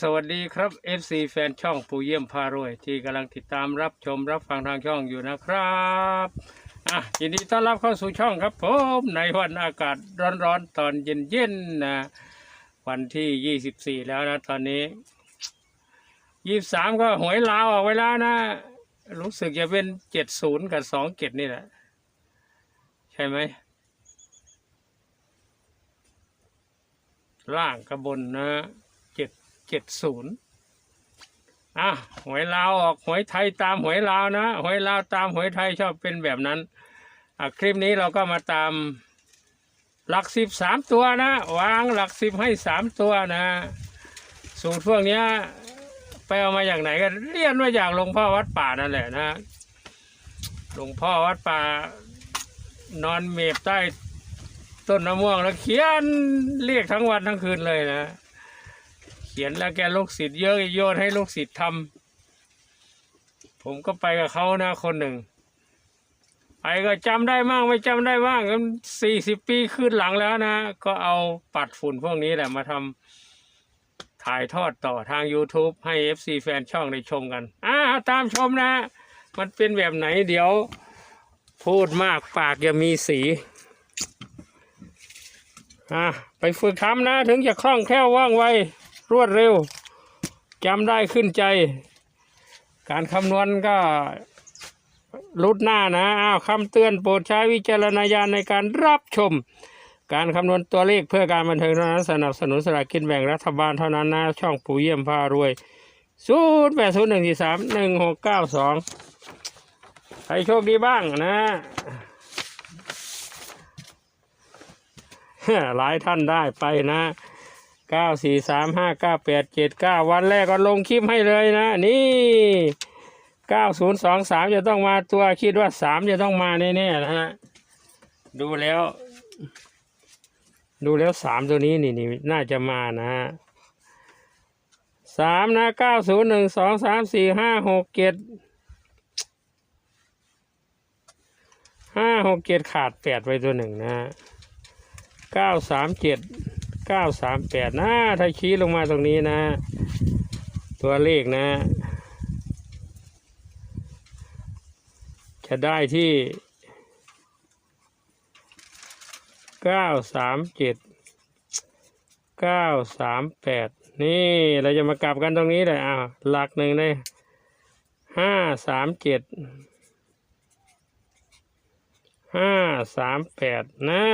สวัสดีครับ FC แฟนช่องปูเยี่ยมพารวย ที่กำลังติดตามรับชมรับฟังทางช่องอยู่นะครับอะยินดีต้อนรับเข้าสู่ช่องครับผมในวันอากาศร้อนๆตอนเย็นๆนะวันที่ 24 แล้วนะตอนนี้ 23 ก็หวยลาวออกไว้แล้วนะ รู้สึกจะเป็น 70 กับ 27 นี่แหละ ใช่ไหมล่างกระบนนะ เจ็ดศูนย์อะหวยลาวออกหวยไทยตามหวยลาวนะหวยลาวตามหวยไทยชอบเป็นแบบนั้นอะคลิปนี้เราก็มาตามหลักสิบสามตัวนะ วางหลักสิบให้สามตัวนะ สูตรพวกเนี้ยไปเอามาอย่างไหนกันเรียนมาจากหลวงพ่อวัดป่านั่นแหละนะหลวงพ่อวัดป่านอนเมบใต้ต้นมะม่วงแล้วเขียนเรียกทั้งวันทั้งคืนเลยนะ ขียนแล้วแกลูกศิษย์เยอะโยนให้ลูกศิษย์ทำผมก็ไปกับเขานะคนหนึ่งไปก็จำได้มั่งไม่จำได้บ้างสี่สิบปีขึ้นหลังแล้วนะ ก็เอาปัดฝุ่นพวกนี้แหละมาทำถ่ายทอดต่อทาง YouTube ให้ FC แฟนช่องได้ชมกันอ่าตามชมนะ มันเป็นแบบไหนเดี๋ยว พูดมากปากย่ามีสีอะไปฝึกทำนะ ถึงจะคล่องแคล่วว่องไว รวดเร็วจำได้ขึ้นใจ การคำนวณก็ลุดหน้านะอ้าวคำเตือนโปรดใช้วิจารณญาณในการรับชม การคำนวณตัวเลขเพื่อการบันเทิงเท่านั้นสนับสนุนสลากกินแบ่งรัฐบาลเท่านั้นนะช่องปู่เยี่ยมพารวยศูนย์แปดศูนย์หนึ่งสี่สามหนึ่งหกเก้าสองใครโชคดีบ้างนะหลายท่านได้ไปนะ เก้าสี่สามห้าเก้าแปดเจ็ดเก้าวันแรกก็ลงคลิปให้เลยนะ นี่เก้าศูนย์สองสามจะต้องมาตัวคิดว่าสามจะต้องมาแน่ๆนะฮะดูแล้ว ดูแล้วสามตัวนี้นี่นี่น่าจะมานะฮะสามนะเก้าศูนย์หนึ่งสองสามสี่ห้าหกเจ็ดห้าหกเจ็ดขาดแปดไปตัวหนึ่งนะฮะเก้าสามเจ็ด ก้าสามแปดนะ ถ้าชี้ลงมาตรงนี้นะ ตัวเลขนะ จะได้ที่เก้าสามเจ็ดเก้าสามแปดนี่เราจะมากลับกันตรงนี้เลยอ้าวหลักหนึ่งได้ห้าสามเจ็ด ห้าสามแปดนะ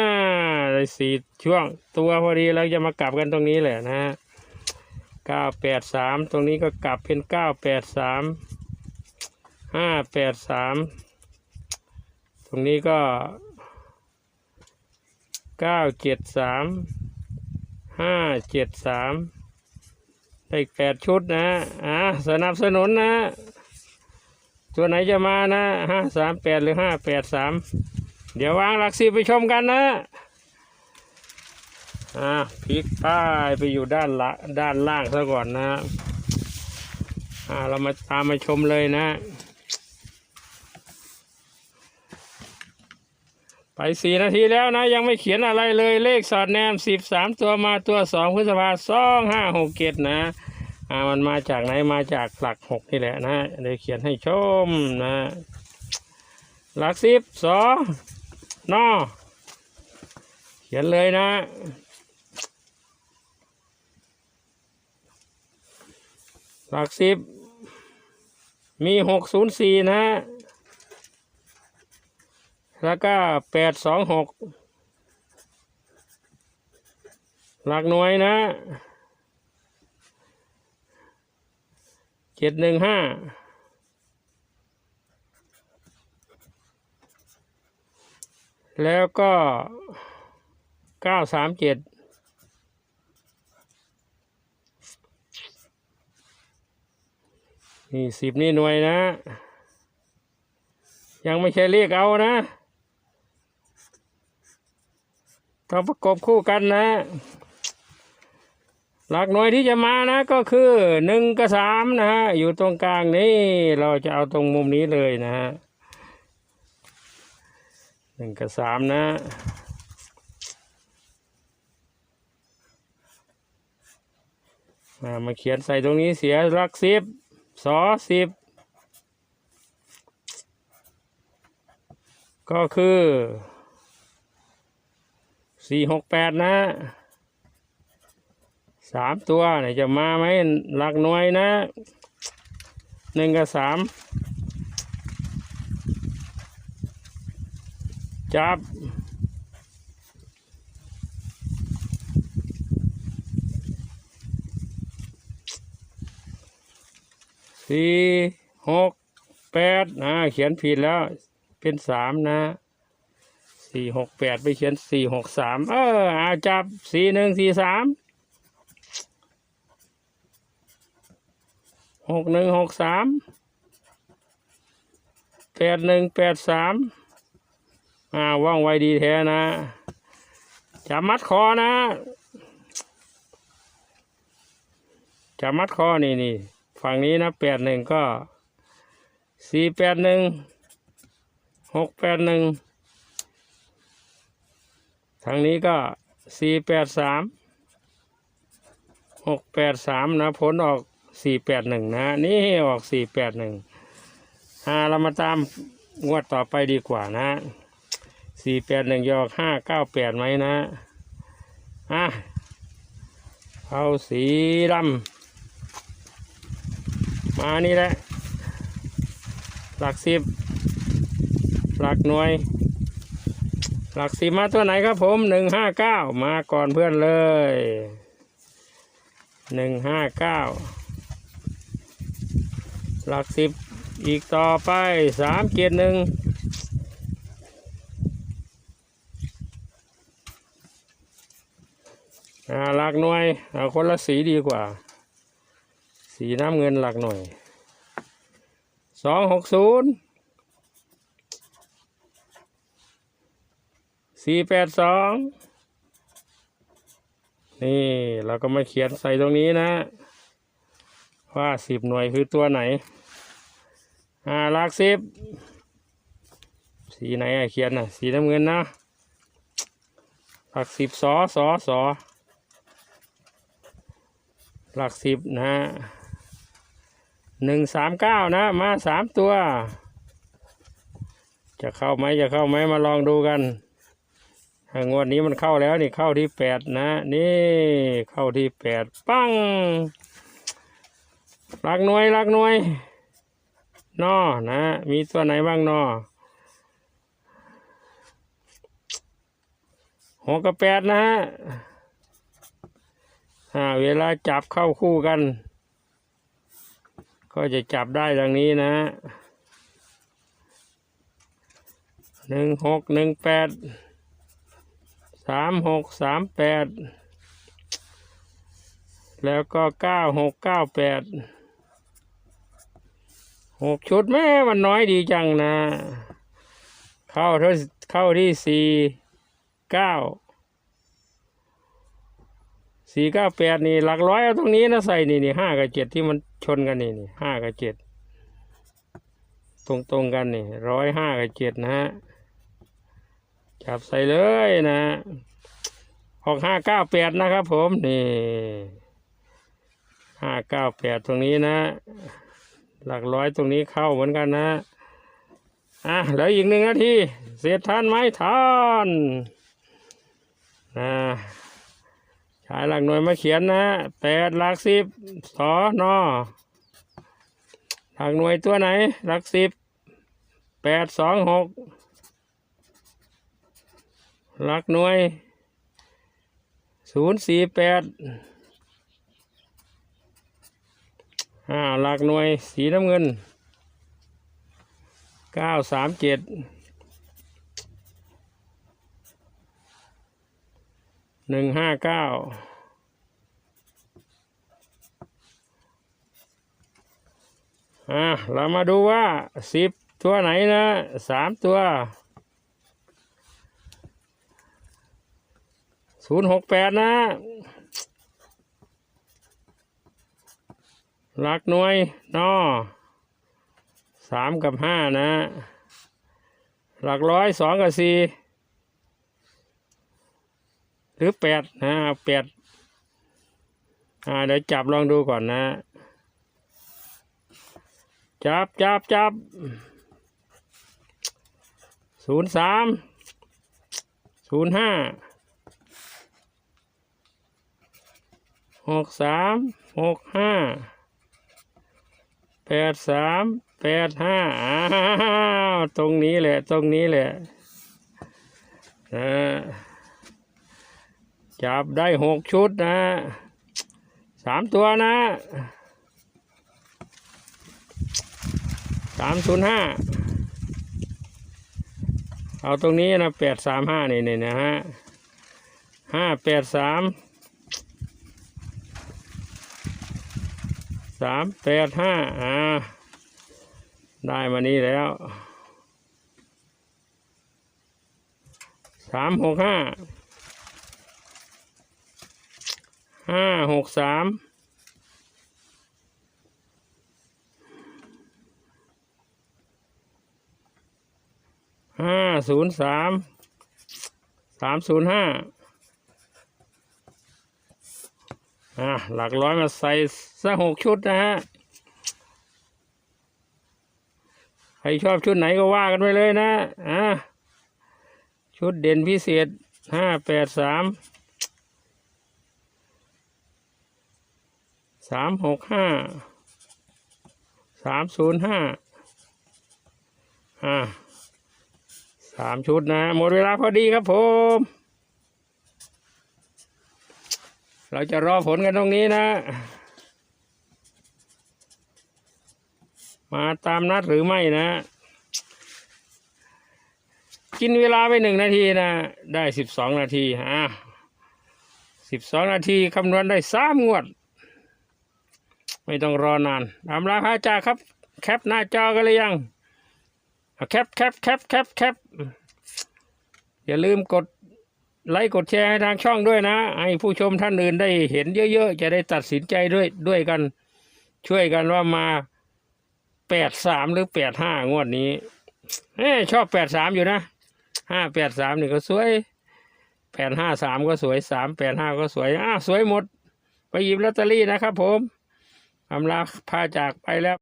ได้สี่ช่วงตัวพอดีเราจะมากลับกันตรงนี้แหละนะฮะเก้าแปดสามตรงนี้ก็กลับเป็นเก้าแปดสามห้าแปดสามตรงนี้ก็เก้าเจ็ดสามห้าเจ็ดสามได้อีกแปดชุดนะอะสนับสนุนนะตัวไหนจะมานะห้าสามแปดหรือห้าแปดสาม เดี๋ยววางหลักสิบไปชมกันนะอ่าพลิกป้ายไปอยู่ด้านละด้านล่างซะก่อนนะอ่าเรามาตามมาชมเลยนะ ไปสี่นาทีแล้วนะ ยังไม่เขียนอะไรเลยเลขสอดแนมสิบสามตัวมาตัวสองพฤษภาสองห้าหกเกตนะอ่ามันมาจากไหนมาจากหลักหกนี่แหละนะเดี๋ยวเขียนให้ชมนะ หลักสิบสอง นอเขียนเลยนะ หลักสิบ มีหกศูนย์สี่นะ แล้วก็แปดสองหก หลักหน่วยนะเจ็ดหนึ่งห้า แล้วก็เก้าสามเจ็ดนี่สิบนี่หน่วยนะ ยังไม่ใช่เรียกเอานะต้องประกบคู่กันนะ หลักหน่วยที่จะมานะก็คือหนึ่งกับสามนะฮะ อยู่ตรงกลางนี่เราจะเอาตรงมุมนี้เลยนะฮะ หนึ่งกับสามนะออ่ามาเขียนใส่ตรงนี้เสียหลักสิบสอสิบก็คือสี่หกแปดนะสามตัวไหนจะมาไหมหลักหน่วยนะหนึ่งกับสาม จับสี่หกแปดนะเขียนผิดแล้วเป็นสามนะสี่หกแปดไปเขียนสี่หกสามเออเอาจับสี่หนึ่งสี่สามหกหนึ่งหกสามแปดหนึ่งแปดสาม อ่าว่องไวดีแท้นะจับมัดคอนะจับมัดคอนี่นี่ฝั่งนี้นะแปดหนึ่งก็สี่แปดหนึ่งหกแปดหนึ่งทางนี้ก็สี่แปดสามหกแปดสามนะผลออกสี่แปดหนึ่งนะ นี่ออกสี่แปดหนึ่งอ่าเรามาตามงวดต่อไปดีกว่านะ สี่แปดหนึ่งยอกห้าเก้าแปดไหมนะอะเอาสีดำมานี่แหละ หลักสิบ หลักหน่วย หลักสิบมาตัวไหนครับผมหนึ่งห้าเก้ามาก่อนเพื่อนเลยหนึ่งห้าเก้าหลักสิบอีกต่อไปสามเกียรหนึ่ง อ่าหลักหน่วยเอาคนละสีดีกว่า สีน้ำเงินหลักหน่วยสองหกศูนย์สี่แปดสองนี่เราก็มาเขียนใส่ตรงนี้นะ ว่าสิบหน่วยคือตัวไหนอ่าหลักสิบสีไหนอะเขียนน่ะสีน้ำเงินนะหลักสิบสอสอสอ หลักสิบนะฮะหนึ่งสามเก้านะ มาสามตัว จะเข้าไหมจะเข้าไหมมาลองดูกันงวดนี้มันเข้าแล้วนี่เข้าที่แปดนะ นี่เข้าที่แปดปังหลักหน่วยหลักหน่วยนอนะ มีตัวไหนบ้างนอหกกับแปดนะฮะ อ่าเวลาจับเข้าคู่กัน ก็จะจับได้ดังนี้นะหนึ่งหกหนึ่งแปดสามหกสามแปดแล้วก็เก้าหกเก้าแปดหกชุดแม่มันน้อยดีจังนะ เข้าเท่าเข้าที่สี่เก้า สี่เก้าแปดนี่หลักร้อยเอาตรงนี้นะใส่นี่นี่ห้ากับเจ็ดที่มันชนกันนี่นี่ห้ากับเจ็ดตรงตรงๆกันนี่ร้อยห้ากับเจ็ดนะฮะจับใส่เลยนะออกห้าเก้าแปดนะครับผมนี่ห้าเก้าแปดตรงนี้นะ หลักร้อยตรงนี้เข้าเหมือนกันนะอะแล้วอีกหนึ่งนาทีเสร็จทันไหมทันนะ ช้หลักหน่วยมาเขียนนะแปดหลักสิบสอนอหลักหน่วยตัวไหน หลักสิบแปดสองหกหลักหน่วยศูนย์สี่แปดอ่าหลักหน่วยสีน้ำเงินเก้าสามเจ็ด หนึ่งห้าเก้าอะเรามาดูว่าสิบตัวไหนนะสามตัวศูนย์หกแปดนะ หลักหน่วยนอสามกับห้านะ หลักร้อยสองกับสี่ หรือแปดนะแปดอ่าเดี๋ยวจับลองดูก่อนนะ จับจับจับศูนย์สามศูนย์ห้าหกสามหกห้าแปดสามแปดห้าอ้าวตรงนี้แหละ ตรงนี้แหละนะ จับได้หกชุดนะสามตัวนะสามศูนย์ห้าเอาตรงนี้นะแปดสามห้านี่นี่นะฮะห้าแปดสามสามแปดห้าอ่าได้มานี้แล้วสามหกห้า ห้าหกสามห้าศูนย์สามสามศูนย์ห้าอะหลักร้อยมาใส่สักหกชุดนะฮะ ใครชอบชุดไหนก็ว่ากันไปเลยนะ อะ ชุดเด่นพิเศษห้าแปดสาม สามหกห้าสามศูนย์ห้าอะสามชุดนะหมดเวลาพอดีครับผม เราจะรอผลกันตรงนี้นะ มาตามนัดหรือไม่นะ กินเวลาไปหนึ่งนาทีนะ ได้สิบสองนาทีอะสิบสองนาทีคำนวณได้สามงวด ไม่ต้องรอนานทำราคาจาครับ แคปหน้าจอกันเลยยังแคปแคปแคปแคปแคปอย่าลืมกดไลค์กดแชร์ให้ทางช่องด้วยนะให้ผู้ชมท่านอื่นได้เห็นเยอะๆ จะได้ตัดสินใจด้วยด้วยกัน ช่วยกันว่ามาแปดสามหรือแปดห้างวดนี้เอ้ชอบแปดสามอยู่นะห้าแปดสามนี่ก็สวยแปดห้าสามก็สวยสามแปดห้าก็สวยอะสวยหมด ไปหยิบลอตเตอรี่นะครับผม อำลาพาจากไปแล้ว